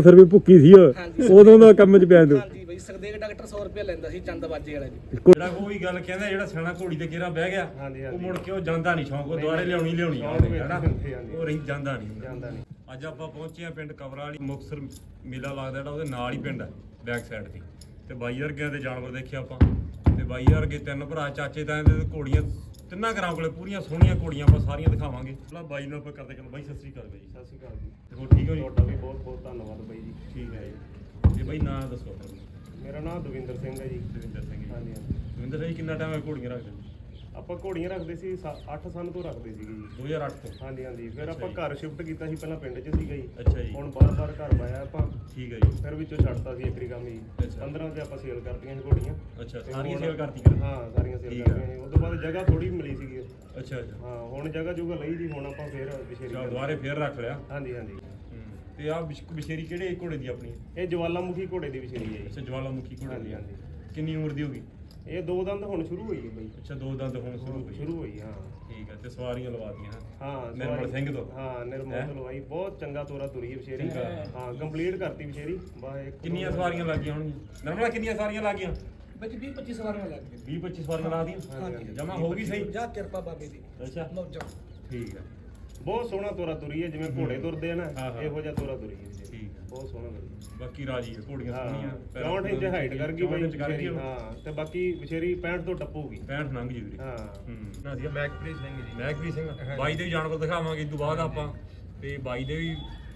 ਫਿਰ ਵੀ ਭੁੱਕੀ ਸੀ ਉਹ। ਹਾਂਜੀ। ਉਦੋਂ ਦਾ ਕੰਮ 'ਚ ਪਿਆ ਤੂੰ ਹਾਂਜੀ ਬਈ ਡਾਕਟਰ 100 ਰੁਪਏ ਲੈਂਦਾ ਸੀ ਚੰਦ ਬਾਜੇ ਵਾਲਾ ਜੀ ਜਿਹੜਾ ਉਹ ਵੀ ਗੱਲ ਕਹਿੰਦਾ ਜਿਹੜਾ ਸਿਆਣਾ ਘੋੜੀ ਤੇ ਕਿਹੜਾ ਬਹਿ ਗਿਆ ਹਾਂਜੀ, ਉਹ ਹਾਂਜੀ। ਮੁੜ ਕੇ ਉਹ ਜਾਂਦਾ ਨਹੀਂ ਸ਼ੌਂਕ ਉਹ ਦੁਆਰੇ ਲਿਆਉਣੀ ਲਿਆਉਣੀ ਆ ਸ਼ੌਂਕ ਉਹਨੇ, ਵਿੱਚ ਹੈਨਾ ਹਾਂਜੀ, ਹਾਂਜੀ। ਉਹ ਰਹੀ ਜਾਂਦਾ ਨਹੀਂ ਜਾਂਦਾ ਨਹੀਂ ਅੱਜ ਆਪਾਂ ਪਹੁੰਚੇ ਆ ਪਿੰਡ ਕਬਰਾ ਵਾਲੀ ਮੁਕਸਰ ਮੇਲਾ ਲੱਗਦਾ ਜਿਹੜਾ ਉਹਦੇ ਨਾਲ ਹੀ ਪਿੰਡ ਹੈ ਬੈਕ ਸਾਈਡ ਤੇ ਤੇ ਬਾਈ ਵਰਗਿਆਂ ਦੇ ਜਾਨਵਰ ਦੇਖੇ ਆਪਾਂ ਤੇ ਬਾਈ ਵਰਗੇ ਤਿੰਨ ਭਰਾ ਚਾਚੇ ਤਾਏ ਦੇ ਘੋੜੀਆਂ ਤਿੰਨਾਂ ਘਰਾਂ ਕੋਲੇ ਪੂਰੀਆਂ ਸੋਹਣੀਆਂ ਘੋੜੀਆਂ ਆਪਾਂ ਸਾਰੀਆਂ ਦਿਖਾਵਾਂਗੇ। ਪਹਿਲਾਂ ਬਾਈ ਨੂੰ ਆਪਾਂ ਕਰਦੇ ਗੱਲ। ਬਾਈ ਸਤਿ ਸ੍ਰੀ ਅਕਾਲ ਬਾਈ। ਸਤਿ ਸ਼੍ਰੀ ਅਕਾਲ ਜੀ। ਤੇ ਹੋਰ ਠੀਕ ਹੋ ਜੀ? ਤੁਹਾਡਾ ਵੀ ਬਹੁਤ ਬਹੁਤ ਧੰਨਵਾਦ ਬਾਈ ਜੀ। ਠੀਕ ਹੈ ਜੀ। ਤੇ ਬਾਈ ਨਾਂ ਦੱਸੋ ਆਪਣਾ। ਮੇਰਾ ਨਾਮ ਦਵਿੰਦਰ ਸਿੰਘ ਹੈ ਜੀ। ਦਵਿੰਦਰ ਸਿੰਘ ਜੀ। ਹਾਂਜੀ ਹਾਂਜੀ। ਦਵਿੰਦਰ ਸਿੰਘ ਜੀ ਕਿੰਨਾ ਟਾਈਮ ਹੈ ਘੋੜੀਆਂ ਰੱਖਦੇ? ਆਪਾਂ ਘੋੜੀਆਂ ਰੱਖਦੇ ਸੀ 8 ਸਾਲ ਤੋਂ ਰੱਖਦੇ ਸੀਗੇ ਜੀ। 2008 ਤੋਂ? ਹਾਂਜੀ ਹਾਂਜੀ। ਫਿਰ ਆਪਾਂ। ਘਰ ਸ਼ਿਫਟ ਕੀਤਾ ਸੀ ਪਹਿਲਾਂ ਪਿੰਡ 'ਚ ਸੀਗਾ ਜੀ। ਅੱਛਾ ਜੀ। ਹੁਣ ਬਾਰ-ਬਾਰ ਘਰ ਪਾਇਆ ਆਪਾਂ। ਠੀਕ ਹੈ ਜੀ। ਫਿਰ ਵਿੱਚੋਂ ਛੱਡਤਾ ਸੀ ਇੱਕ ਕੰਮ ਜੀ। ਅੱਛਾ। 15 ਤੇ ਆਪਾਂ ਸੇਲ ਕਰਤੀਆਂ ਸੀ ਘੋੜੀਆਂ। ਅੱਛਾ ਸਾਰੀਆਂ ਸੇਲ ਕਰਤੀ ਕਰ ਹਾਂ ਸਾਰੀਆਂ ਸੇਲ। ਕਰਤੀਆਂ ਉਸ ਤੋਂ ਬਾਅਦ ਜਗ੍ਹਾ ਥੋੜੀ ਮਿਲੀ ਸੀਗੀ। ਅੱਛਾ ਅੱਛਾ। ਹਾਂ ਹੁਣ ਜਗ੍ਹਾ ਜੁਗਾ ਲਈ ਜੀ ਹੁਣ ਆਪਾਂ ਫੇਰ ਵਿਸ਼ੇਰੀ ਦੁਬਾਰੇ ਫੇਰ ਰੱਖ ਲਿਆ? ਹਾਂਜੀ ਹਾਂਜੀ। ਤੇ ਆ ਬਿਸ਼ੇਰੀ ਕਿਹੜੇ ਘੋੜੇ ਦੀ ਆਪਣੀ? ਇਹ ਜਵਾਲਾਮੁਖੀ ਘੋੜੇ ਦੀ ਵਿਸ਼ੇਰੀ ਹੈ ਜੀ। ਅੱਛਾ ਜਵਾਲਾਮੁਖੀ ਘੋੜੇ ਦੀ। ਹਾਂਜੀ ਕਿੰਨੀ ਉਮਰ ਦੀ ਹੋਗੀ ਇਹ ਦੋ ਦੰਦ ਹੁਣ ਸ਼ੁਰੂ ਹੋਈ ਹੈ ਬਈ। ਅੱਛਾ ਦੋ ਦੰਦ ਹੁਣ ਸ਼ੁਰੂ ਹੋਈ ਸ਼ੁਰੂ ਹੋਈ ਹਾਂ। ਠੀਕ ਹੈ ਤੇ ਸਵਾਰੀਆਂ ਲਵਾਤੀਆਂ। ਹਾਂ ਨਿਰਮਲ ਸਿੰਘ ਤੋਂ। ਹਾਂ? ਨਿਰਮਲ ਲਵਾਈ। ਬਹੁਤ ਚੰਗਾ ਤੋਰਾ ਤੁਰੀ ਹੈ। ਹਾਂ ਕੰਪਲੀਟ ਕਰਤੀ ਵਿਸ਼ੇਰੀ ਬਾ ਇੱਕ ਕਿੰਨੀਆਂ ਸਵਾਰੀਆਂ ਲੱਗੀਆਂ ਹੋਣਗੀਆਂ? ਨਰਮਲਾ ਕਿੰਨੀਆਂ ਸਵਾਰੀਆਂ ਲੱਗੀਆਂ ਵਿੱਚ 20 25 ਸਵਾਰੀਆਂ ਲੱਗ ਗਈਆਂ। 20 25 ਸਵਾਰੀਆਂ ਲਾ ਦੀਆਂ। ਜਮਾ ਹੋ ਗਈ ਸਹੀ? ਜਾ ਕਿਰਪਾ ਬਾਬੇ ਦੀ। ਅੱਛਾ। ਮੌਜਾਂ ਠੀਕ ਹੈ ਬਹੁਤ ਸੋਹਣਾ ਤੋਰਾ ਤੁਰੀ ਹੈ ਜਿਵੇਂ ਘੋੜੇ ਤੁਰਦੇ ਆ ਨਾ। ਇਹੋ ਜਿਹਾ ਤੋਰਾ ਤੁਰੀ ਹੈ। ਠੀਕ। ਹੈ ਬਹੁਤ ਸੋਹਣਾ ਤੁਰੀ ਬਾਕੀ ਰਾਜੀ ਹੈ ਘੋੜੀਆਂ ਹਾਂ ਸੋਹਣੀਆਂ 64 ਇੰਚ ਹਾਈਟ ਕਰ ਗਈ 64 ਬਈ ਇੰਚ ਕਰ ਗਈ। ਹਾਂ ਤੇ ਬਾਕੀ ਵਿਸ਼ੇਰੀ 65 ਤੋਂ ਟੱਪੂਗੀ 65 ਨੰਗ ਜੀ ਵੀਰੇ। ਹਾਂ। ਹੂੰ। ਨਾ ਮੈਕਪ੍ਰੀਤ ਸਿੰਘ ਜੀ। ਮੈਗਵੀ ਸਿੰਘ ਬਾਈ ਦੇ ਵੀ ਜਾਨਵਰ ਦਿਖਾਵਾਂਗੇ ਇਸ ਤੋਂ ਬਾਅਦ ਆਪਾਂ। ਤੇ ਬਾਈ ਦੇ ਵੀ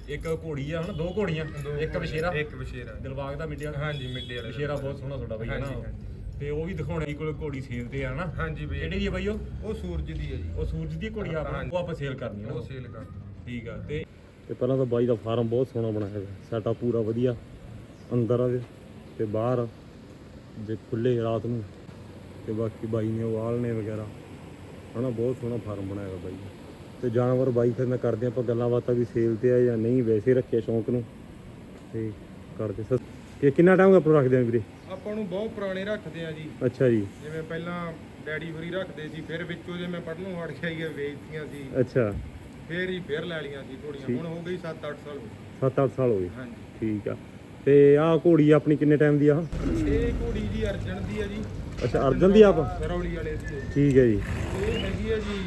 ਇੱਕ ਘੋੜੀ ਆ ਹਨਾ ਦੋ ਘੋੜੀਆਂ ਦੋ ਇੱਕ ਵਿਸ਼ੇਰਾ ਇੱਕ ਵਿਸ਼ੇਰਾ ਦਿਲਬਾਗ ਦਾ ਮਿੱਡਿਆ ਹਾਂਜੀ ਮਿੱਡੇ ਵਾਲੇ ਵਿਸ਼ੇਰਾ ਬਹੁਤ ਸੋਹਣਾ ਤੁਹਾਡਾ ਬਾਈ ਹੈ ਨਾ ਹਾਂਜੀ, ਹਾਂਜੀ। ਤੇ ਉਹ ਵੀ ਦਿਖਾਉਣੇ ਦੀ ਕੋਲ ਘੋੜੀ ਸੇਲ ਤੇ ਆ ਨਾ ਹਾਂਜੀ ਬਈ। ਕਿਹੜੀ ਦੀ ਆ ਬਾਈ ਉਹ? ਉਹ ਸੂਰਜ ਦੀ ਹੈ ਜੀ। ਉਹ ਸੂਰਜ ਦੀ ਘੋੜੀ ਆ ਹਾਂਜੀ। ਉਹ ਆਪਾਂ ਸੇਲ ਕਰਨੀ ਆ। ਉਹ ਸੇਲ ਕਰ ਠੀਕ ਆ ਤੇ ਤੇ ਪਹਿਲਾਂ ਤਾਂ ਬਾਈ ਦਾ ਫਾਰਮ ਬਹੁਤ ਸੋਹਣਾ ਬਣਾਇਆ ਹੋਇਆ ਸੈਟਅਪ ਪੂਰਾ ਵਧੀਆ। ਅੰਦਰ ਆ ਤੇ ਬਾਹਰ ਜੇ ਖੁੱਲੇ ਰਾਤ ਨੂੰ ਤੇ ਬਾਕੀ ਬਾਈ ਨੇ ਵਾਲ ਨੇ ਵਗੈਰਾ ਹਨਾ ਬਹੁਤ ਸੋਹਣਾ ਫਾਰਮ ਬਣਾਇਆ ਹੋਇਆ ਬਾਈ। ਤੇ ਜਾਨਵਰ ਬਾਈ ਫਿਰ ਨਾਲ ਕਰਦੇ ਆਪਾਂ ਗੱਲਾਂ ਬਾਤਾਂ ਵੀ ਸੇਲ ਤੇ ਆ ਜਾਂ ਨਹੀਂ ਵੈਸੇ ਰੱਖਿਆ ਸ਼ੌਂਕ ਨੂੰ। ਤੇ ਕਰਦੇ ਸਰ ਕਿ ਕਿੰਨਾ ਟਾਈਮ ਆਪਾਂ ਰੱਖਦੇ ਆ ਵੀਰੇ? ਆਪਾਂ ਨੂੰ ਬਹੁਤ ਪੁਰਾਣੇ ਰੱਖਦੇ ਆ ਜੀ। ਅੱਛਾ ਜੀ। ਜਿਵੇਂ ਪਹਿਲਾਂ ਡੈਡੀ ਹੋਰੀ ਰੱਖਦੇ ਸੀ ਫਿਰ ਵਿੱਚੋਂ ਜੇ ਮੈਂ ਪੜਨੋਂ ਹਟ ਗਿਆ ਇਹ ਵੇਚਤੀਆਂ ਸੀ। ਅੱਛਾ। ਫੇਰ ਹੀ ਫੇਰ ਲੈ ਲਈਆਂ ਸੀ ਠੀਕ। ਹੁਣ ਹੋ ਗਈ 7-8 ਸਾਲ ਹੋ ਗਏ। 7-8 ਸਾਲ ਹੋ ਗਏ। ਹਾਂਜੀ। ਠੀਕ ਆ। ਤੇ ਆਹ ਘੋੜੀ ਆਪਣੀ ਕਿੰਨੇ ਟਾਈਮ ਦੀ ਆ? ਇਹ ਘੋੜੀ ਜੀ ਅਰਜਨ ਦੀ ਹੈ ਜੀ। ਅੱਛਾ ਅਰਜਨ ਦੀ ਆਪ? ਸਰੌਲੀ ਵਾਲੇ ਦੀ ਠੀਕ ਹੈ ਜੀ। ਇਹ ਹੈਗੀ ਹੈ ਜੀ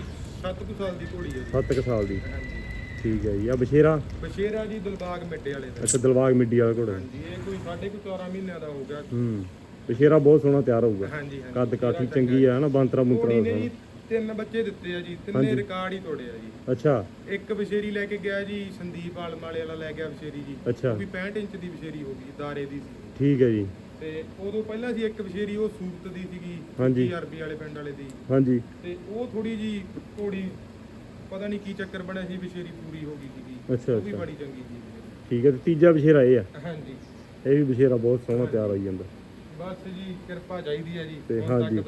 7 ਕੁ ਸਾਲ ਦੀ ਘੋੜੀ ਹੈ ਜੀ। 7 ਸਾਲ ਦੀ। ਹਾਂਜੀ। ਠੀਕ ਹੈ ਜੀ। ਆ ਬਸ਼ੇਰਾ ਬਸ਼ੇਰਾ ਜੀ ਦਿਲਬਾਗ ਮਿੱਡੇ ਵਾਲੇ ਦਾ। ਅੱਛਾ ਦਿਲਬਾਗ ਮਿੱਡੀ ਵਾਲਾ ਘੋੜਾ। ਹਾਂਜੀ ਇਹ ਕੋਈ ਸਾਢੇ ਕੁ 14 ਮਹੀਨਿਆਂ ਦਾ ਹੋ ਗਿਆ ਹੂੰ। ਬਸ਼ੇਰਾ ਬਹੁਤ ਸੋਹਣਾ ਤਿਆਰ ਹੋਊਗਾ। ਹਾਂਜੀ ਹਾਂਜੀ। ਕੱਦ ਕਾਠੀ ਬਸ਼ੇਰਾ ਚੰਗੀ। ਆ ਨਾ ਬਾਂਤਰਾ ਸੋਹਣਾ। ਤਿੰਨ ਬੱਚੇ ਦਿੱਤੇ ਆ ਜੀ। ਤਿੰਨੇ ਰਿਕਾਰਡ ਹੀ ਤੋੜੇ ਆ ਜੀ ਅੱਛਾ ਇੱਕ ਵਿਸ਼ੇਰੀ ਲੈ ਕੇ ਗਿਆ ਜੀ ਸੰਦੀਪ ਆਲਮ ਵਾਲੇ ਲੈ ਗਿਆ ਵਿਸ਼ੇਰੀ ਜੀ ਅੱਛਾ। ਵੀ 65 ਇੰਚ ਦੀ ਵਿਸ਼ੇਰੀ ਹੋ ਗਈ ਦਾਰੇ ਦੀ ਸੀ ਠੀਕ ਹੈ ਜੀ ਤੇ ਉਦੋਂ ਪਹਿਲਾਂ ਸੀ ਇੱਕ ਵਿਸ਼ੇਰੀ ਉਹ ਸੂਰਤ ਦੀ ਸੀਗੀ ਹਾਂਜੀ। ਅਰਬੀ ਵਾਲੇ ਪਿੰਡ ਵਾਲੇ ਦੀ ਹਾਂਜੀ ਤੇ ਉਹ ਥੋੜੀ ਜੀ ਘੋੜੀ ਪਤਾ ਨਹੀਂ ਕੀ ਚੱਕਰ ਬਣਿਆ ਸੀ ਵਿਸ਼ੇਰੀ ਪੂਰੀ ਹੋ ਗਈ ਸੀਗੀ ਅੱਛਾ, ਉਹ ਵੀ। ਬੜੀ ਚੰਗੀ ਸੀ ਵਿਸ਼ੇਰੀ। ਠੀਕ ਹੈ ਤੇ ਤੀਜਾ ਬਸ਼ੇਰਾ ਇਹ ਆ ਹਾਂਜੀ ਇਹ ਵੀ ਬਸ਼ੇਰਾ ਬਹੁਤ ਸੋਹਣਾ ਤਿਆਰ ਹੋਈ ਜਾਂਦਾ ਬਸ ਜੀ ਕਿਰਪਾ ਚਾਹੀਦੀ ਹੈ ਜੀ ਤੇ ਹਾਂਜੀ।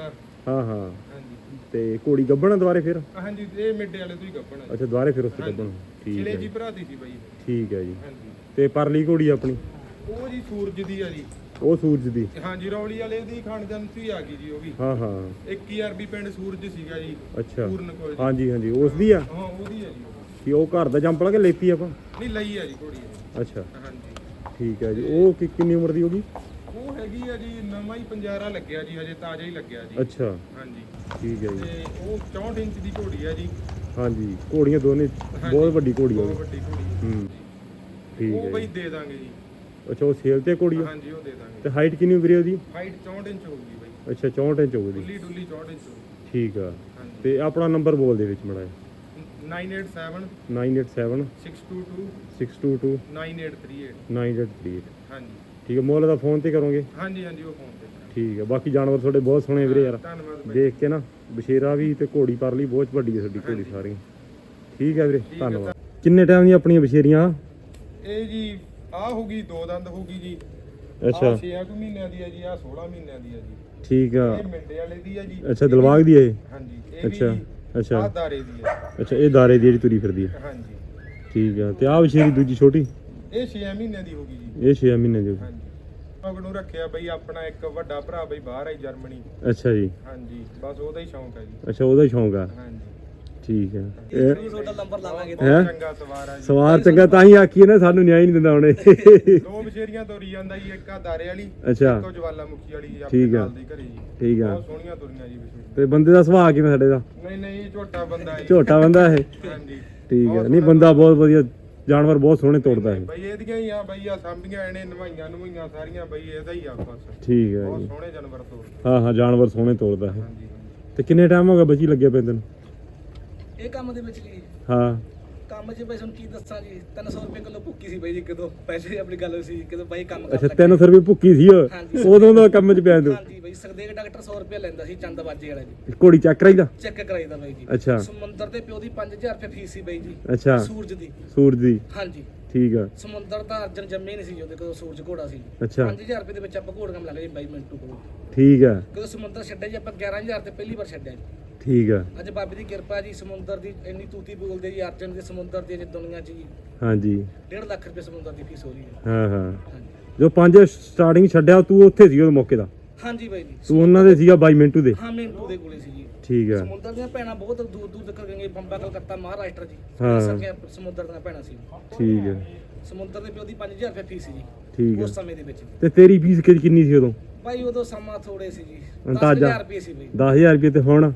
ਹਾਂ ਹਾਂ। ਹਾਂਜੀ। ਤੇ ਘੋੜੀ ਗੱਬਣਾ ਦੁਬਾਰੇ ਫਿਰ? ਹਾਂਜੀ ਇਹ ਮਿੱਡੇ ਵਾਲੇ ਤੋਂ ਹੀ ਗੱਪਣ ਹੈ ਅੱਛਾ ਦੁਬਾਰੇ ਫਿਰ ਉਸ ਤੋਂ। ਗੱਬਣ। ਠੀਕ ਛਿਲੇ ਹੈ ਜੀ ਜੀ। ਭਰਾਤੀ ਸੀ ਬਾਈ ਠੀਕ ਹੈ ਜੀ। ਹਾਂਜੀ। ਤੇ ਪਰਲੀ ਘੋੜੀ ਆਪਣੀ? ਉਹ ਜੀ ਸੂਰਜ ਦੀ ਆ ਜੀ। ਉਹ ਸੂਰਜ ਦੀ। ਹਾਂਜੀ ਰੌਲੀ ਵਾਲੇ ਦੀ ਖਾਣ ਜੰਤੀ ਆ ਗਈ ਜੀ ਉਹ ਵੀ। ਹਾਂ ਹਾਂ। 21 ਅਰਬੀ ਪਿੰਡ ਸੂਰਜ ਸੀਗਾ ਜੀ। ਅੱਛਾ। ਪੂਰਨ ਕੋਲ ਜੀ। ਹਾਂਜੀ ਹਾਂਜੀ। ਉਸ ਦੀ ਆ? ਹਾਂ ਉਹਦੀ ਆ ਜੀ ਉਹ। ਕਿ ਉਹ ਘਰ ਦਾ ਜੰਪ ਲਾ ਕੇ ਲੈਤੀ ਆਪਾਂ? ਨਹੀਂ ਲਈ ਆ ਜੀ ਘੋੜੀ ਇਹ। ਅੱਛਾ। ਹਾਂਜੀ। ਠੀਕ ਹੈ ਜੀ। ਉਹ ਕਿ- ਕਿੰਨੀ ਉਮਰ ਦੀ ਹੋਗੀ ਹੈਗੀ ਆ ਜੀ ਨਵਾਂ ਹੀ ਪੰਜਾਰਾ ਲੱਗਿਆ ਜੀ ਹਜੇ ਤਾਜ਼ਾ ਹੀ ਲੱਗਿਆ ਜੀ। ਅੱਛਾ। ਹਾਂਜੀ। ਠੀਕ ਹੈ ਜੀ। ਤੇ ਉਹ 64 ਇੰਚ ਦੀ ਘੋੜੀ ਆ ਜੀ। ਹਾਂਜੀ ਘੋੜੀਆਂ ਦੋਨੇ ਬਹੁਤ ਵੱਡੀ ਘੋੜੀ ਆ ਬਹੁਤ। ਵੱਡੀ ਘੋੜੀ ਹੂੰ ਠੀਕ ਉਹ ਹੈ ਬਈ ਜੀ। ਦੇ ਦਾਂਗੇ ਜੀ। ਅੱਛਾ ਉਹ ਸੇਲ ਤੇ ਘੋੜੀ ਆ? ਹਾਂਜੀ ਉਹ ਦੇ ਦਾਂਗੇ। ਤੇ ਹਾਈਟ ਕਿੰਨੀ ਵੀਰੇ ਉਹਦੀ? ਹਾਈਟ 64 ਇੰਚ ਹੋਊਗੀ ਬਈ। ਅੱਛਾ 64 ਇੰਚ ਹੋਊਗੀ। ਡੁੱਲੀ ਡੁੱਲੀ 64 ਇੰਚ ਹੋਊਗੀ। ਠੀਕ ਆ। ਹਾਂਜੀ। ਤੇ ਆਪਣਾ ਨੰਬਰ ਬੋਲ ਦੇ ਵਿੱਚ ਮੜਾਇਆ 987 987 622 622 9838 9838 ਹਾਂਜੀ। ਠੀਕ ਹੈ ਮੁੱਲ ਦਾ ਫੋਨ ਤੇ ਕਰੋਗੇ। ਹਾਂਜੀ ਹਾਂਜੀ ਉਹ ਫੋਨ ਤੇ ਠੀਕ ਹੈ ਬਾਕੀ ਜਾਨਵਰ ਤੁਹਾਡੇ ਬਹੁਤ ਸੋਹਣੇ ਵੀਰੇ ਯਾਰ। ਧੰਨਵਾਦ ਬਾਈ ਦੇਖ ਕੇ ਨਾ ਬਸ਼ੇਰਾ ਵੀ ਤੇ ਘੋੜੀ ਪਰ ਲਈ ਬਹੁਤ ਵੱਡੀ ਹੈ ਸਾਡੀ ਘੋੜੀ। ਸਾਰੀਆਂ ਠੀਕ ਹੈ ਵੀਰੇ ਧੰਨਵਾਦ। ਕਿੰਨੇ ਟਾਈਮ ਦੀਆਂ ਆਪਣੀਆਂ ਬਸ਼ੇਰੀਆਂ ਇਹ ਜੀ ਆ ਹੋ ਗਈ ਦੋ ਦੰਦ ਹੋ ਗਈ ਜੀ। ਅੱਛਾ। 6 ਮਹੀਨਿਆਂ ਦੀ ਹੈ ਜੀ ਆ 16 ਮਹੀਨਿਆਂ ਦੀ ਹੈ ਜੀ। ਠੀਕ ਆ। ਇਹ ਮਿੰਡੇ ਵਾਲੇ ਦੀ ਹੈ ਜੀ। ਅੱਛਾ ਦਿਲਬਾਗ ਦੀ ਹੈ ਇਹ? ਹਾਂਜੀ ਇਹ ਅੱਛਾ ਵੀ ਅੱਛਾ ਆ ਦਾਰੇ ਦੀ ਹੈ ਅੱਛਾ ਇਹ ਦਾਰੇ ਦੀ ਜਿਹੜੀ ਤੁਰੀ ਫਿਰਦੀ ਹੈ ਹਾਂਜੀ। ਠੀਕ ਆ ਤੇ ਆਹ ਬਸ਼ੇਰੀ ਦੂਜੀ ਛੋਟੀ? ਇਹ 6 ਮਹੀਨਿਆਂ ਦੀ ਹੋ ਗਈ ਜੀ। ਇਹ 6 ਮਹੀਨੇ ਦੀ ਹਾਂਜੀ। ਮਗਰ ਨੂੰ ਰੱਖਿਆ ਬਈ ਆਪਣਾ ਇੱਕ ਵੱਡਾ ਭਰਾ ਬਈ ਬਾਹਰ ਹੈ ਜਰਮਨੀ। ਅੱਛਾ ਜੀ। ਹਾਂਜੀ ਬਸ ਉਹਦਾ ਹੀ ਸ਼ੌਂਕ ਹੈ ਜੀ। ਅੱਛਾ ਉਹਦਾ ਹੀ ਸ਼ੌਂਕ ਆ? ਹਾਂਜੀ। ਠੀਕ ਹੈ ਇਹ ਤੁਹਾਡਾ ਨੰਬਰ ਲਾਵਾਂਗੇ ਚੰਗਾ ਸਵਾਰ ਆ ਜੀ। ਸਵਾਰ ਚੰਗਾ ਤਾਂ ਹੀ ਆਖੀ ਨਾ ਸਾਨੂੰ ਨਿਆਂ ਹੀ ਨਹੀਂ ਦਿੰਦਾ ਹੁਣੇ ਦੋ ਬਸ਼ੇਰੀਆਂ ਤੋਰੀ ਜਾਂਦਾ ਜੀ ਇੱਕ ਆ ਦਾਰੇ ਵਾਲੀ ਅੱਛਾ। ਇੱਕੋ ਜਵਾਲਾ ਮੁਖੀ ਵਾਲੀ ਜੀ ਠੀਕ ਆ। ਨਾਲ ਦੇ ਘਰੇ ਜੀ। ਠੀਕ ਆ। ਬਹੁਤ ਸੋਹਣੀਆਂ ਤੁਰੀਆਂ ਜੀ ਬਸ਼ੇਰੀਆਂ ਤੇ ਬੰਦੇ ਦਾ ਸੁਭਾਅ ਕਿਵੇਂ ਸਾਡੇ ਦਾ? ਨਹੀਂ ਨਹੀਂ ਝੋਟਾ ਬੰਦਾ ਜੀ। ਝੋਟਾ ਬੰਦਾ ਇਹ ਹਾਂਜੀ। ਠੀਕ ਹੈ ਨਹੀਂ ਬੰਦਾ ਬਹੁਤ ਵਧੀਆ ਜਾਨਵਰ ਬਹੁਤ ਸੋਹਣੇ ਤੋੜਦਾ ਹੈ ਬਈ ਇਹਦੀਆਂ ਹੀ ਆ ਬਈ ਆ ਸਾਂਭੀਆਂ ਇਹਨੇ ਨਵਾਈਆਂ ਨਵਾਈਆਂ ਸਾਰੀਆਂ ਬਈ ਇਹਦਾ ਹੀ ਆ ਬਸ। ਠੀਕ ਹੈ ਬਹੁਤ ਜੀ। ਸੋਹਣੇ ਜਾਨਵਰ ਤੋਰ ਹਾਂ ਹਾਂ ਜਾਨਵਰ ਸੋਹਣੇ ਤੋੜਦਾ ਹੈ ਹਾਂਜੀ ਤੇ ਕਿੰਨੇ ਟਾਈਮ ਹੋ ਗਿਆ ਬੱਚੀ ਲੱਗੇ ਪਏ ਤੈਨੂੰ? ਇਹ ਕੰਮ ਦੇ ਵਿੱਚ ਜੀ ਹਾਂ। ਕੰਮ 'ਚ ਬਈ ਤੁਹਾਨੂੰ ਕੀ ਦੱਸਾਂ ਜੀ? 300 ਰੁਪਏ ਕਿਲੋ ਭੁੱਕੀ ਸੀ ਬਾਈ ਜੀ ਕਿਦੋਂ ਪੈਸੇ ਦੀ ਆਪਣੀ ਗੱਲ ਹੋਈ ਸੀ ਕਿਦੋਂ ਬਾਈ ਕੰਮ ਅੱਛਾ ਕਰਨ 300 ਰੁਪਏ ਭੁੱਕੀ ਸੀ ਉਹ? ਹਾਂਜੀ। ਉਦੋਂ ਦਾ ਕੰਮ 'ਚ ਪਿਆ ਤੂੰ ਹਾਂਜੀ। ਸਰਦੇਕ ਡਾਕਟਰ 100 ਰੁਪਏ ਲੈਂਦਾ ਸੀ ਚੰਦ ਬਾਜੇ ਵਾਲਾ ਜੀ ਘੋੜੀ ਚੱਕ ਰਾਈਦਾ ਚੈੱਕ ਕਰਾਈਦਾ ਬਾਈ ਜੀ। ਅੱਛਾ। ਸਮੁੰਦਰ ਦੇ ਪਿਓ ਦੀ 5000 ਰੁਪਏ ਫੀਸ ਸੀ ਬਾਈ ਜੀ। ਅੱਛਾ। ਸੂਰਜ ਦੀ। ਸੂਰਜ ਦੀ? ਹਾਂਜੀ। ਠੀਕ ਆ। ਸਮੁੰਦਰ ਦਾ ਅਰਜਨ ਜੰਮੇ ਨਹੀਂ ਸੀ ਜਦੋਂ ਕਦੋਂ ਸੂਰਜ ਘੋੜਾ ਸੀ। ਅੱਛਾ। 5000 ਰੁਪਏ ਦੇ ਵਿੱਚ ਆਪਾਂ ਘੋੜ ਕੰਮ ਲੱਗ ਜੀ ਬਾਈ ਮਿੰਟੂ ਕੋਲ। ਠੀਕ ਆ। ਕਦੋਂ ਸਮੁੰਦਰ ਛੱਡਿਆ ਜੀ ਆਪਾਂ 11000 ਤੇ ਪਹਿਲੀ ਵਾਰ ਛੱਡਿਆ ਜੀ। ਠੀਕ ਆ। ਅੱਜ ਬਾਬੇ ਦੀ ਕਿਰਪਾ ਜੀ ਸਮੁੰਦਰ ਦੀ ਇੰਨੀ ਤੂਤੀ ਬੋਲਦੇ ਜੀ ਅਰਜਨ ਦੇ ਸਮੁੰਦਰ ਦੀ ਅੱਜ ਦੁਨੀਆ 'ਚ ਜੀ। ਹਾਂਜੀ। 1.5 ਲੱਖ ਰੁਪਏ ਸਮੁੰਦਰ ਦੀ ਫੀਸ ਹੋ ਰਹੀ ਹੈ। ਹਾਂ ਹਾਂ। ਜੋ ਪੰਜ ਸਟਾਰਟਿੰਗ ਛੱਡਿਆ ਤੂੰ ਉੱਥੇ ਸੀ ਉਹ ਮੌਕੇ ਦਾ? ਹਾਂਜੀ ਬਾਈ ਜੀ। ਤੂੰ ਉਹਨਾਂ ਦੇ ਸੀਗਾ ਬਾਈ ਮਿੰਟੂ ਦੇ? ਹਾਂ ਮਿੰਟੂ ਦੇ ਕੋਲੇ ਸੀ ਜੀ। ਠੀਕ ਆ। ਸਮੁੰਦਰ ਦੀਆਂ ਭੈਣਾਂ ਬਹੁਤ ਦੂਰ ਦੂਰ ਤੱਕ ਗਏ ਬੰਬਾ ਕਲਕੱਤਾ ਮਹਾਰਾਸ਼ਟਰ ਜੀ। ਹਾਂ। ਸਕਿਆ ਸਮੁੰਦਰ ਦੀਆਂ ਭੈਣਾਂ ਸੀ। ਠੀਕ ਆ। ਸਮੁੰਦਰ ਦੇ ਪਿਓ ਦੀ 5000 ਰੁਪਏ ਫੀਸ ਸੀ ਜੀ ਠੀਕ ਆ। ਉਸ ਸਮੇਂ ਦੇ ਵਿੱਚ। ਤੇ ਤੇਰੀ ਫੀਸ ਕਿ- ਕਿੰਨੀ ਸੀ ਉਦੋਂ? ਭਾਈ ਉਦੋਂ ਸਮਾਂ ਥੋੜੇ ਸੀ ਜੀ। ਅੰਦਾਜ਼ਾ। 10000 ਰੁਪਏ ਸੀ ਬਾਈ। 10000 ਰੁਪਏ ਤੇ ਹੁਣ?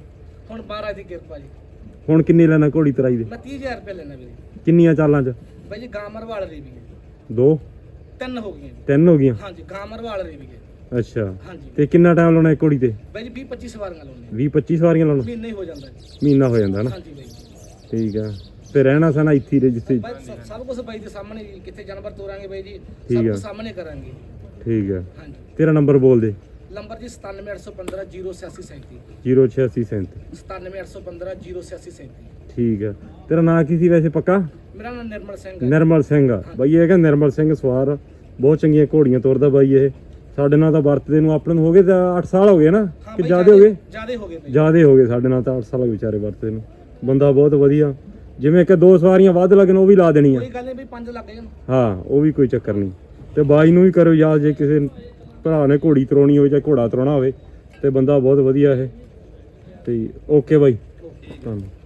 ਹੁਣ ਮਹਾਰਾਜ ਦੀ ਕਿਰਪਾ ਜੀ। ਹੁਣ ਕਿੰਨੇ ਲੈਣਾ ਘੋੜੀ ਤਰਾਈ ਦੇ? ਮੈਂ 30000 ਰੁਪਏ ਲੈਣਾ ਵੀਰੇ। ਕਿੰਨੀਆਂ ਚਾਲਾਂ 'ਚ? ਬਾਈ ਜੀ ਗਾਮਰ ਵਾਲ ਰਹੀ ਵੀ ਹੈ। ਦੋ? ਤਿੰਨ ਹੋ ਗਈਆਂ ਜੀ। ਤਿੰਨ ਹੋ ਗਈਆਂ? ਹਾਂਜੀ ਗਾਮਰ ਵਾਲ ਰਹੀ ਵੀ ਹੈ। ਅੱਛਾ। ਹਾਂਜੀ। ਤੇ ਕਿੰਨਾ ਟਾਈਮ ਲਾਉਣਾ ਇੱਕ ਘੋੜੀ ਤੇ? ਬਾਈ ਜੀ 20 25 ਸਵਾਰੀਆਂ ਲਾਉਣੀਆਂ। 20 25 ਸਵਾਰੀਆਂ ਲਾਉਣਾ? ਮਹੀਨਾ ਹੀ ਹੋ ਜਾਂਦਾ ਜੀ। ਮਹੀਨਾ ਹੋ ਜਾਂਦਾ ਨਾ? ਹਾਂਜੀ ਬਾਈ ਠੀਕ ਆ। ਤੇ ਰਹਿਣਾ ਸਨਾ ਇੱਥੇ ਹੀ ਰਹੇ ਜਿੱਥੇ ਬਾਈ ਸ- ਸਭ ਕੁਝ ਬਾਈ ਦੇ ਸਾਹਮਣੇ ਜੀ। ਕਿੱਥੇ ਜਾਨਵਰ ਤੋਰਾਂਗੇ ਬਾਈ ਜੀ ਸਭ ਆ। ਕੁਝ ਸਾਹਮਣੇ ਕਰਾਂਗੇ। ਠੀਕ ਆ। ਹਾਂਜੀ। ਤੇਰਾ ਨੰਬਰ ਬੋਲ ਦੇ। ਨੰਬਰ ਜੀ 97815 08637 08637 97815 08637 ਠੀਕ ਆ। ਤੇਰਾ ਨਾਂ ਕੀ ਸੀ ਵੈਸੇ ਪੱਕਾ? ਮੇਰਾ ਨਾਮ ਨਿਰਮਲ ਸਿੰਘ ਹੈ ਨਿਰਮਲ ਸਿੰਘ ਆ। ਬਾਈ ਇਹ ਹੈਗਾ ਨਿਰਮਲ ਸਿੰਘ ਸਵਾਰ। ਬਹੁਤ ਚੰਗੀਆਂ ਘੋੜੀਆਂ ਤੋਰਦਾ ਬਾਈ ਇਹ। ਸਾਡੇ ਨਾਲ ਤਾਂ ਵਰਤਦੇ ਨੂੰ ਆਪਣੇ ਨੂੰ ਹੋ ਗਏ ਤਾਂ 8 ਸਾਲ ਹੋ ਗਏ ਨਾ ਹਾਂ ਕਿ ਜ਼ਿਆਦੇ ਹੋ ਗਏ? ਜਿਆਦੇ ਹੋ ਗਏ ਜ਼ਿਆਦੇ ਹੋ ਗਏ ਸਾਡੇ ਨਾਲ ਤਾਂ 8 ਸਾਲ ਹੋ ਗਏ ਵਿਚਾਰੇ ਵਰਤਦੇ ਨੂੰ। ਬੰਦਾ ਬਹੁਤ ਵਧੀਆ। ਜਿਵੇਂ ਕਿ ਦੋ ਸਵਾਰੀਆਂ ਵੱਧ ਲੱਗਣ ਉਹ ਵੀ ਲਾ ਦੇਣੀਆਂ। ਕੋਈ ਗੱਲ ਨਹੀਂ ਬਈ ਪੰਜ ਲੱਗ ਜਾਣ। ਹਾਂ ਉਹ ਵੀ ਕੋਈ ਚੱਕਰ ਨਹੀਂ। ਤੇ ਬਾਈ ਨੂੰ ਵੀ ਕਰੋ ਯਾਦ ਜੇ ਕਿਸੇ ਭਰਾ ਨੇ ਘੋੜੀ ਤਰਾਉਣੀ ਹੋਵੇ ਜਾਂ ਘੋੜਾ ਤਰਾਉਣਾ ਹੋਵੇ ਤੇ ਬੰਦਾ ਬਹੁਤ ਵਧੀਆ ਇਹ। ਤੇ ਓਕੇ ਬਾਈ। ਧੰਨਵਾਦ।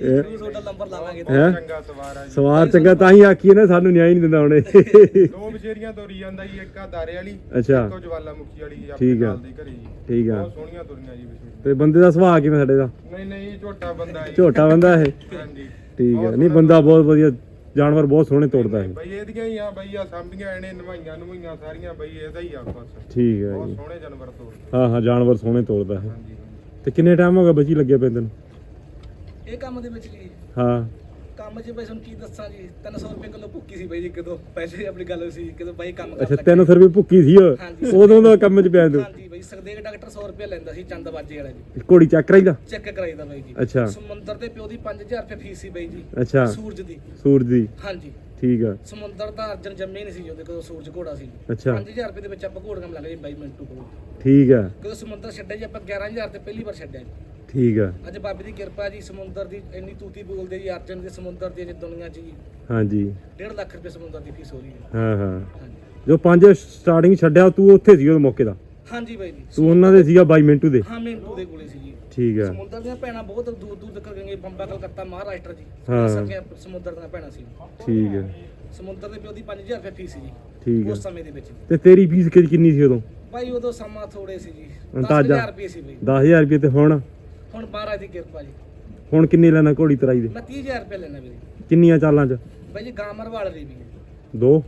ਇਹ ਇਹ ਤੁਹਾਡਾ ਨੰਬਰ ਲਾਵਾਂਗੇ ਹੈ। ਚੰਗਾ ਸਵਾਰ ਆ ਜੀ। ਸਵਾਰ ਚੰਗਾ ਤਾਂ ਹੀ ਆਖੀ ਨਾ ਸਾਨੂੰ ਨਿਆਂ ਹੀ ਨਹੀਂ ਦਿੰਦਾ ਹੁਣੇ। ਦੋ ਬਸ਼ੇਰੀਆਂ ਤੋਰੀ ਜਾਂਦਾ ਜੀ ਇੱਕ ਆ ਦਾਰੇ ਵਾਲੀ ਅੱਛਾ। ਇੱਕੋ ਜਵਾਲਾ ਮੁਖੀ ਵਾਲੀ ਜੀ ਠੀਕ ਆ। ਨਾਲ ਦੇ ਘਰੇ ਜੀ। ਠੀਕ ਆ। ਬਹੁਤ ਸੋਹਣੀਆਂ ਤੁਰੀਆਂ ਜੀ ਬਸ਼ੇਰੀਆਂ ਤੇ ਬੰਦੇ ਦਾ ਸੁਭਾਅ ਕਿਵੇਂ ਸਾਡੇ ਦਾ? ਨਹੀਂ ਨਹੀਂ ਝੋਟਾ ਬੰਦਾ ਜੀ। ਝੋਟਾ ਬੰਦਾ ਇਹ ਹਾਂਜੀ। ਠੀਕ ਹੈ ਨਹੀਂ ਬੰਦਾ ਬਹੁਤ ਵਧੀਆ ਜਾਨਵਰ ਬਹੁਤ ਸੋਹਣੇ ਤੋੜਦਾ ਹੈ। ਬਈ ਇਹਦੀਆਂ ਹੀ ਆ ਬਈ ਆ ਸਾਂਭੀਆਂ ਇਹਨੇ ਨਵਾਈਆਂ ਨਵਾਈਆਂ ਸਾਰੀਆਂ ਬਈ ਇਹਦਾ ਹੀ ਆ ਬਸ। ਠੀਕ ਹੈ ਬਹੁਤ ਜੀ। ਸੋਹਣੇ ਜਾਨਵਰ ਤੋਰ ਹਾਂ ਹਾਂ ਜਾਨਵਰ ਸੋਹਣੇ ਤੋੜਦਾ ਹੈ। ਹਾਂਜੀ ਤੇ ਕਿੰਨੇ ਟਾਈਮ ਹੋ ਗਿਆ ਬੱਚੀ ਲੱਗੇ ਪਏ ਤੈਨੂੰ? ਇਹ ਕੰਮ ਦੇ ਵਿੱਚ ਜੀ ਹਾਂ? ਕੰਮ 'ਚ ਬਈ ਤੁਹਾਨੂੰ ਕੀ ਦੱਸਾਂ ਜੀ? 300 ਰੁਪਏ ਕਿਲੋ ਭੁੱਕੀ ਸੀ ਬਾਈ ਜੀ ਕਿਦੋਂ ਪੈਸੇ ਆਪਣੀ ਗੱਲ ਹੋਈ ਸੀ ਕਿਦੋਂ ਬਾਈ ਕੰਮ ਅੱਛਾ ਕਰਨ 300 ਰੁਪਏ ਭੁੱਕੀ ਸੀ ਉਹ? ਹਾਂਜੀ। ਉਦੋਂ ਦਾ ਕੰਮ 'ਚ ਪਿਆ ਤੂੰ? ਹਾਂਜੀ ਬਾਈ ਸਰਦੇਕ ਡਾਕਟਰ 100 ਰੁਪਏ ਲੈਂਦਾ ਸੀ ਚੰਦ ਬਾਜੇ ਵਾਲਾ ਜੀ ਘੋੜੀ ਚੱਕ ਰਾਈਦਾ ਚੈੱਕ ਕਰਾਈਦਾ ਬਾਈ ਜੀ। ਅੱਛਾ। ਸਮੁੰਦਰ ਦੇ ਪਿਓ ਦੀ 5000 ਰੁਪਏ ਫੀਸ ਸੀ ਬਾਈ ਜੀ। ਅੱਛਾ। ਸੂਰਜ ਦੀ। ਸੂਰਜ ਦੀ? ਹਾਂਜੀ। ਠੀਕ ਆ। ਸਮੁੰਦਰ ਦਾ ਅਰਜਨ ਜੰਮੇ ਨਹੀਂ ਸੀ ਕਦੋਂ ਸੂਰਜ ਘੋੜਾ ਸੀ ਅੱਛਾ। 5000 ਰੁਪਏ ਦੇ ਵਿੱਚ ਆਪਾਂ ਘੋੜ ਕੰਮ ਲੱਗ ਜੀ ਬਾਈ ਮਿੰਟੂ ਕੋਲ। ਠੀਕ ਆ। ਸਮੁੰਦਰ ਛੱਡਿਆ ਜੀ ਆਪਾਂ 11000 ਤੇ ਪਹਿਲੀ ਵਾਰ ਛੱਡਿਆ ਜੀ। ਠੀਕ ਆ। ਅੱਜ ਬਾਬੇ ਦੀ ਕਿਰਪਾ ਜੀ ਸਮੁੰਦਰ ਦੀ ਇੰਨੀ ਤੂਤੀ ਬੋਲਦੇ ਜੀ ਅਰਜਨ ਦੇ ਸਮੁੰਦਰ ਦੀ ਅੱਜ ਦੁਨੀਆ 'ਚ ਜੀ। ਹਾਂਜੀ। 1.5 ਲੱਖ ਰੁਪਏ ਸਮੁੰਦਰ ਦੀ ਫੀਸ ਹੋ ਰਹੀ ਹੈ। ਹਾਂ ਹਾਂ। ਹਾਂਜੀ। ਜੋ ਪੰਜ ਸਟਾਰਟਿੰਗ ਛੱਡਿਆ ਤੂੰ ਉੱਥੇ ਸੀ ਉਹ ਮੌਕੇ ਦਾ? ਹਾਂਜੀ ਬਾਈ ਜੀ। ਤੂੰ ਉਹਨਾਂ ਦੇ ਸੀਗਾ ਬਾਈ ਮਿੰਟੂ ਦੇ? ਹਾਂ ਮਿੰਟੂ ਦੇ ਕੋਲੇ ਸੀ ਜੀ। ਠੀਕ ਆ। ਸਮੁੰਦਰ ਦੀਆਂ ਭੈਣਾਂ ਬਹੁਤ ਦੂਰ ਦੂਰ ਤੱਕ ਗਏ ਬੰਬਾ ਕਲਕੱਤਾ ਮਹਾਰਾਸ਼ਟਰ ਜੀ। ਹਾਂ। ਸਮੁੰਦਰ ਦੀਆਂ ਭੈਣਾਂ ਸੀ। ਠੀਕ ਹੈ ਸਮੁੰਦਰ ਦੇ ਪਿਓ ਦੀ 5000 ਰੁਪਏ ਫੀਸ ਸੀ ਜੀ ਠੀਕ ਉਸ ਹੈ ਸਮੇਂ ਦੇ ਵਿੱਚ ਤੇ ਤੇਰੀ ਫੀਸ ਕਿੰਨੀ ਸੀ ਉਦੋਂ? ਭਾਈ ਉਦੋਂ ਸਮਾਂ ਥੋੜੇ ਸੀ ਜੀ। ਅੰਦਾਜ਼ਾ। 10000 ਰੁਪਏ ਸੀ ਬਾਈ। 10000 ਰੁਪਏ ਤੇ ਹੁਣ ਹੁਣ ਮਹਾਰਾਜ ਦੀ ਕਿਰਪਾ ਜੀ। ਹੁਣ ਕਿੰਨੇ ਲੈਣਾ ਘੋੜੀ ਤਰਾਈ ਦੇ? ਮੈਂ 30000 ਰੁਪਏ ਲੈਣਾ ਵੀਰੇ। ਕਿੰਨੀਆਂ ਚਾਲਾਂ 'ਚ? ਬਾਈ ਜੀ ਗਾਮਰ ਵਾਲ ਰਹੀ ਵੀ ਹੈ। ਦੋ?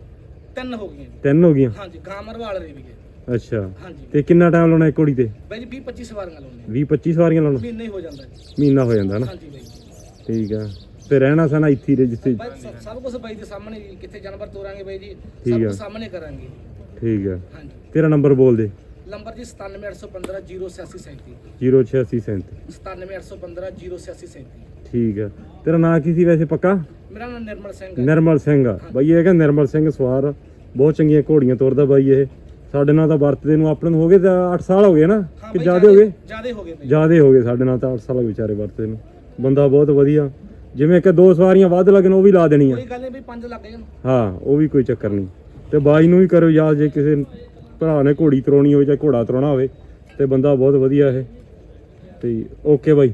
ਤਿੰਨ ਹੋ ਗਈਆਂ ਜੀ। ਤਿੰਨ ਹੋ ਗਈਆਂ? ਹਾਂਜੀ ਗਾਮਰ ਵਾਲ ਰਹੀ ਵੀ ਹੈ। ਅੱਛਾ। ਹਾਂਜੀ। ਤੇ ਕਿੰਨਾ ਟਾਈਮ ਲਾਉਣਾ ਇੱਕ ਘੋੜੀ ਤੇ? ਬਾਈ ਜੀ 20 25 ਸਵਾਰੀਆਂ ਲਾਉਣੀਆਂ। 20 25 ਸਵਾਰੀਆਂ ਲਾਉਣਾ? ਮਹੀਨਾ ਹੀ ਹੋ ਜਾਂਦਾ ਜੀ। ਮਹੀਨਾ ਹੋ ਜਾਂਦਾ ਨਾ? ਹਾਂਜੀ ਬਾਈ ਜੀ। ਠੀਕ ਆ। ਤੇ ਰਹਿਣਾ ਸਨਾ ਇੱਥੇ ਹੀ ਰਹੇ ਜਿੱਥੇ ਬਾਈ ਸ- ਸਭ ਕੁਝ ਬਾਈ ਦੇ ਸਾਹਮਣੇ ਜੀ। ਕਿੱਥੇ ਜਾਨਵਰ ਤੋਰਾਂਗੇ ਬਾਈ ਜੀ ਠੀਕ ਸਭ ਆ। ਕੁਝ ਸਾਹਮਣੇ ਕਰਾਂਗੇ ਠੀਕ ਆ। ਹਾਂਜੀ। ਤੇਰਾ ਨੰਬਰ ਬੋਲ ਦੇ। ਨੰਬਰ ਜੀ 97815 08637 08637 97815 08637 ਠੀਕ ਆ ਤੇਰਾ ਨਾਂ ਕੀ ਸੀ ਵੈਸੇ ਪੱਕਾ? ਮੇਰਾ ਨਾਮ ਨਿਰਮਲ ਸਿੰਘ ਹੈ। ਨਿਰਮਲ ਸਿੰਘ ਆ। ਬਾਈ ਇਹ ਹੈਗਾ ਨਿਰਮਲ ਸਿੰਘ ਸਵਾਰ। ਬਹੁਤ ਚੰਗੀਆਂ ਘੋੜੀਆਂ ਤੋਰਦਾ ਬਾਈ ਇਹ। ਸਾਡੇ ਨਾਲ ਤਾਂ ਵਰਤਦੇ ਨੂੰ ਆਪਣੇ ਨੂੰ ਹੋ ਗਏ ਤਾਂ 8 ਸਾਲ ਹੋ ਗਏ ਨਾ? ਹਾਂ ਕਿ ਜ਼ਿਆਦੇ ਹੋ ਗਏ? ਜਿਆਦੇ ਹੋ ਗਏ ਬਾਈ। ਜ਼ਿਆਦੇ ਹੋ ਗਏ ਸਾਡੇ ਨਾਲ ਤਾਂ 8 ਸਾਲ ਹੋ ਗਏ ਵਿਚਾਰੇ ਵਰਤਦੇ ਨੂੰ। ਬੰਦਾ ਬਹੁਤ ਵਧੀਆ। ਜਿਵੇਂ ਕਿ ਦੋ ਸਵਾਰੀਆਂ ਵੱਧ ਲੱਗਣ ਉਹ ਵੀ ਲਾ ਦੇਣੀਆਂ। ਕੋਈ ਗੱਲ ਨਹੀਂ ਬਈ ਪੰਜ ਲੱਗ ਜਾਣ। ਹਾਂ ਉਹ ਵੀ ਕੋਈ ਚੱਕਰ ਨਹੀਂ। ਤੇ ਬਾਈ ਨੂੰ ਵੀ ਕਰੋ ਯਾਦ ਜੇ ਕਿਸੇ ਭਰਾ ਨੇ ਘੋੜੀ ਤਰਾਉਣੀ ਹੋਵੇ ਜਾਂ ਘੋੜਾ ਤਰਾਉਣਾ ਹੋਵੇ ਤੇ ਬੰਦਾ ਬਹੁਤ ਵਧੀਆ ਇਹ। ਤੇ ਓਕੇ ਬਾਈ।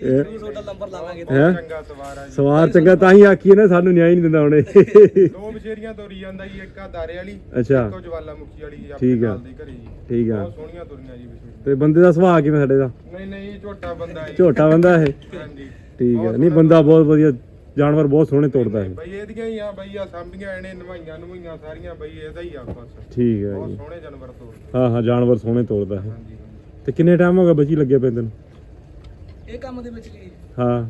ਇਹ ਜ਼ਰੂਰ ਤੁਹਾਡਾ ਨੰਬਰ ਲਾਵਾਂਗੇ ਹੈ? ਚੰਗਾ ਸਵਾਰ ਆ ਜੀ। ਸਵਾਰ ਚੰਗਾ ਤਾਂ ਹੀ ਆਖੀ ਨਾ ਸਾਨੂੰ ਨਿਆਂ ਹੀ ਨਹੀਂ ਦਿੰਦਾ ਹੁਣੇ ਦੋ ਬਸ਼ੇਰੀਆਂ ਤੋਰੀ ਜਾਂਦਾ ਜੀ ਇੱਕ ਆ ਦਾਰੇ ਵਾਲੀ ਅੱਛਾ। ਇੱਕੋ ਜਵਾਲਾ ਮੁਖੀ ਵਾਲੀ ਜੀ ਠੀਕ ਆ। ਨਾਲ ਦੇ ਘਰੇ ਜੀ। ਠੀਕ ਆ। ਬਹੁਤ ਸੋਹਣੀਆਂ ਤੋਰੀਆਂ ਜੀ ਬਸ਼ੇਰੀਆਂ ਤੇ ਬੰਦੇ ਦਾ ਸੁਭਾਅ ਕਿਵੇਂ ਸਾਡੇ ਦਾ? ਨਹੀਂ ਨਹੀਂ ਝੋਟਾ ਬੰਦਾ ਹੈ। ਝੋਟਾ ਬੰਦਾ ਇਹ। ਹਾਂਜੀ। ਠੀਕ ਹੈ ਨਹੀਂ ਬੰਦਾ ਬਹੁਤ ਵਧੀਆ ਜਾਨਵਰ ਬਹੁਤ ਸੋਹਣੇ ਤੋੜਦਾ ਹੈ ਬਈ ਇਹਦੀਆਂ ਹੀ ਆ ਬਈ ਆ ਸਾਂਭੀਆਂ ਇਹਨੇ ਨਵਾਈਆਂ ਨਵਾਈਆਂ ਸਾਰੀਆਂ ਬਈ ਇਹਦਾ ਹੀ ਆ ਬਸ। ਠੀਕ ਹੈ ਬਹੁਤ ਜੀ। ਸੋਹਣੇ ਜਾਨਵਰ ਤੋਰਦੇ ਹਾਂ ਹਾਂ ਜਾਨਵਰ ਸੋਹਣੇ ਤੋੜਦਾ ਹੈ ਹਾਂਜੀ ਹਾਂਜੀ। ਤੇ ਕਿੰਨੇ ਟਾਈਮ ਹੋ ਗਿਆ ਬੱਚੀ ਲੱਗੇ ਪੈਂਦੇ ਨੂੰ ਇਹ ਕੰਮ ਦੇ ਵਿੱਚ ਜੀ ਹਾਂ।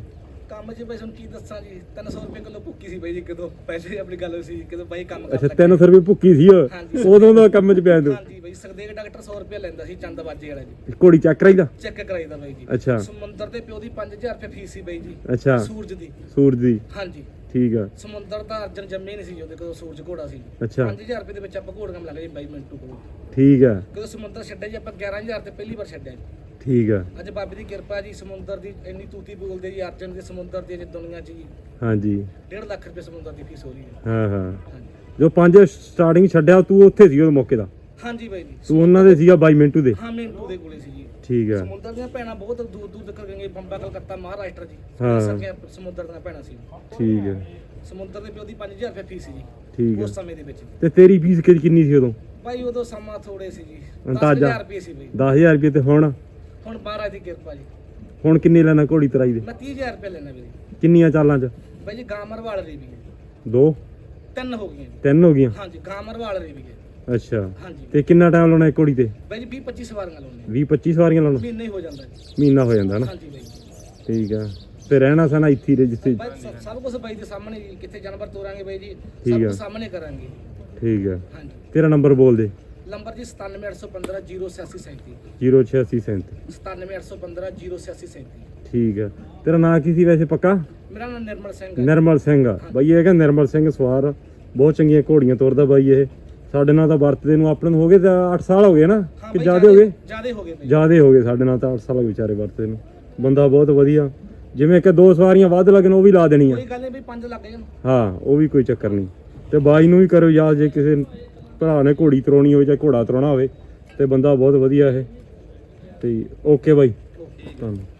ਕੰਮ 'ਚ ਬਈ ਤੁਹਾਨੂੰ ਕੀ ਦੱਸਾਂ ਜੀ? 300 ਰੁਪਏ ਕਿਲੋ ਭੁੱਕੀ ਸੀ ਬਾਈ ਜੀ ਕਿਦੋਂ ਪਹਿਲੇ ਆਪਣੀ ਗੱਲ ਹੋਈ ਸੀ ਕਿਦੋਂ ਬਾਈ ਕੰਮ ਅੱਛਾ ਕਰਨ 300 ਰੁਪਏ ਭੁੱਕੀ ਸੀ ਉਹ? ਹਾਂਜੀ। ਉਦੋਂ ਦਾ ਕੰਮ 'ਚ ਪਿਆ ਤੂੰ? ਹਾਂਜੀ ਬਾਈ ਸਰਦੇਕ ਡਾਕਟਰ 100 ਰੁਪਏ ਲੈਂਦਾ ਸੀ ਚੰਦ ਬਾਜੇ ਵਾਲਾ ਜੀ ਘੋੜੀ ਚੱਕ ਰਾਈਦਾ ਚੈੱਕ ਕਰਾਈਦਾ ਬਾਈ ਜੀ। ਅੱਛਾ। ਸਮੁੰਦਰ ਦੇ ਪਿਓ ਦੀ 5000 ਰੁਪਏ ਫੀਸ ਸੀ ਬਾਈ ਜੀ ਅੱਛਾ। ਸੂਰਜ ਦੀ। ਸੂਰਜ ਦੀ। ਹਾਂਜੀ। ਠੀਕ ਆ। ਸਮੁੰਦਰ ਦਾ ਅਰਜਨ ਜੰਮੇ ਨਹੀਂ ਸੀ ਜਦੋਂ ਕਦੋਂ ਸੂਰਜ ਘੋੜਾ ਸੀ। ਅੱਛਾ। 5000 ਰੁਪਏ ਦੇ ਵਿੱਚ ਆਪਾਂ ਘੋੜੀਆਂ ਲੱਗ ਗਏ ਬਾਈ ਮਿੰਟੂ ਕੋਲ ਠੀਕ ਆ। ਕਦੋਂ ਸਮੁੰਦਰ ਛੱਡਿਆ ਜੀ ਆਪਾਂ 11000 ਤੇ ਪਹਿਲੀ ਵਾਰ ਛੱਡਿਆ ਜੀ। ਠੀਕ ਆ। ਅੱਜ ਬਾਬੇ ਦੀ ਕਿਰਪਾ ਜੀ ਸਮੁੰਦਰ ਦੀ ਇੰਨੀ ਤੂਤੀ ਬੋਲਦੇ ਜੀ ਅਰਜਨ ਦੇ ਸਮੁੰਦਰ ਦੀ ਜੇ ਦੁਨੀਆ 'ਚ ਜੀ। ਹਾਂਜੀ। 1.5 ਲੱਖ ਰੁਪਏ ਸਮੁੰਦਰ ਦੀ ਫੀਸ ਹੋ ਰਹੀ ਹੈ। ਹਾਂ ਹਾਂ। ਜੋ ਪੰਜ ਸਟਾਰਟਿੰਗ ਛੱਡਿਆ ਤੂੰ ਉੱਥੇ ਸੀ ਉਹ ਮੌਕੇ ਦਾ? ਹਾਂਜੀ ਬਾਈ ਜੀ। ਤੂੰ ਉਹਨਾਂ ਦੇ ਸੀਗਾ ਬਾਈ ਮਿੰਟੂ ਦੇ? ਹਾਂ ਮਿੰਟੂ ਦੇ ਕੋਲੇ ਸੀ ਜੀ। ਠੀਕ ਆ। ਸਮੁੰਦਰ ਦੀਆਂ ਭੈਣਾਂ ਬਹੁਤ ਦੂਰ ਦੂਰ ਤੱਕ ਗਏ ਬੰਬਾ ਕਲਕੱਤਾ ਮਹਾਰਾਸ਼ਟਰ ਜੀ। ਹਾਂ। ਸਕੀਆਂ ਸਮੁੰਦਰ ਦੀਆਂ ਭੈਣਾਂ ਸੀ। ਠੀਕ ਆ। ਸਮੁੰਦਰ ਦੇ ਪਿਓ ਦੀ 5000 ਰੁਪਏ ਫੀਸ ਸੀ ਜੀ ਠੀਕ ਆ। ਉਸ ਸਮੇਂ ਦੇ ਵਿੱਚ ਤੇ ਤੇਰੀ ਫੀਸ ਕਿ- ਕਿੰਨੀ ਸੀ ਉਦੋਂ? ਭਾਈ ਉਦੋਂ ਸਮਾਂ ਥੋੜੇ ਸੀ ਜੀ। ਅੰਦਾਜ਼ਾ? 10000 ਰੁਪਏ ਸੀ ਬਈ। 10000 ਰੁਪਏ ਤੇ ਹੁਣ? ਹੁਣ ਮਹਾਰਾਜ ਦੀ ਕਿਰਪਾ ਜੀ। ਹੁਣ ਕਿੰਨੇ ਲੈਣਾ ਘੋੜੀ ਤਰਾਈ ਦੇ? ਮੈਂ 30000 ਰੁਪਏ ਲੈਣਾ ਵੀਰੇ। ਕਿੰਨੀਆਂ ਚਾਲਾਂ 'ਚ? ਬਾਈ ਜੀ ਗਾਮਰ ਵਾਲ ਰਹੀ ਵੀ। ਦੋ? ਤਿੰਨ ਹੋ ਗਈਆਂ ਜੀ। ਤਿੰਨ ਹੋ ਗਈਆਂ? ਹਾਂਜੀ ਗਾਮਰ ਵਾਲ ਰਹੀ ਵੀ ਹੈ। ਅੱਛਾ। ਹਾਂਜੀ ਤੇ ਕਿੰਨਾ ਟਾਈਮ ਲਾਉਣਾ ਇੱਕ ਘੋੜੀ ਤੇ? ਬਾਈ ਜੀ 20 25 ਸਵਾਰੀਆਂ ਲਾਉਣੇ 20 25 ਸਵਾਰੀਆਂ ਲਾਉਣਾ? ਮਹੀਨਾ ਹੀ ਹੋ ਜਾਂਦਾ ਜੀ। ਮਹੀਨਾ ਹੋ ਜਾਂਦਾ ਨਾ? ਹਾਂਜੀ ਬਾਈ ਜੀ। ਠੀਕ ਆ। ਤੇ ਰਹਿਣਾ ਸਨਾ ਇੱਥੇ ਹੀ ਜਿੱਥੇ ਬਾਈ ਸ- ਸਭ ਕੁਝ ਬਾਈ ਦੇ ਸਾਹਮਣੇ ਜੀ। ਕਿੱਥੇ ਜਾਨਵਰ ਤੋਰਾਂਗੇ ਬਾਈ ਜੀ ਠੀਕ ਸਭ ਆ। ਕੁਝ ਸਾਹਮਣੇ ਕਰਾਂਗੇ। ਠੀਕ ਆ। ਹਾਂਜੀ। ਤੇਰਾ ਨੰਬਰ ਬੋਲ ਦੇ। ਨੰਬਰ ਜੀ 97815 08637 08637 97815 08637 ਠੀਕ ਆ। ਤੇਰਾ ਨਾਂ ਕੀ ਸੀ ਵੈਸੇ ਪੱਕਾ? ਮੇਰਾ ਨਾਮ ਨਿਰਮਲ ਸਿੰਘ ਹੈ ਨਿਰਮਲ ਸਿੰਘ ਆ। ਬਾਈ ਇਹ ਹੈਗਾ ਨਿਰਮਲ ਸਿੰਘ ਸਵਾਰ। ਬਹੁਤ ਚੰਗੀਆਂ ਘੋੜੀਆਂ ਤੁਰਦਾ ਬਾਈ ਇਹ। ਸਾਡੇ ਨਾਲ ਤਾਂ ਵਰਤਦੇ ਨੂੰ ਆਪਣੇ ਨੂੰ ਹੋ ਗਏ ਤਾਂ 8 ਸਾਲ ਹੋ ਗਏ ਨਾ ਕਿ ਜ਼ਿਆਦੇ ਹੋ ਗਏ? ਜਿਆਦੇ ਹੋ ਗਏ ਬਾਈ। ਜ਼ਿਆਦੇ ਹੋ ਗਏ ਸਾਡੇ ਨਾਲ ਤਾਂ 8 ਸਾਲ ਹੋ ਗਏ ਵਿਚਾਰੇ ਵਰਤਦੇ ਨੂੰ। ਬੰਦਾ ਬਹੁਤ ਵਧੀਆ। ਜਿਵੇਂ ਕਿ ਦੋ ਸਵਾਰੀਆਂ ਵੱਧ ਲੱਗਣ ਉਹ ਵੀ ਲਾ ਦੇਣੀਆਂ। ਕੋਈ ਗੱਲ ਨਹੀਂ ਬਈ 5 ਲੱਗ ਜਾਣ ਹਾਂ ਉਹ ਵੀ ਕੋਈ ਚੱਕਰ ਨਹੀਂ। ਤੇ ਬਾਈ ਨੂੰ ਵੀ ਕਰੋ ਯਾਦ ਜੇ ਕਿਸੇ ਭਰਾ ਨੇ ਘੋੜੀ ਤਰਾਉਣੀ ਹੋਵੇ ਜਾਂ ਘੋੜਾ ਤਰਾਉਣਾ ਹੋਵੇ ਤੇ ਬੰਦਾ ਬਹੁਤ ਵਧੀਆ ਇਹ। ਤੇ ਓਕੇ ਬਾਈ। ਧੰਨਵਾਦ।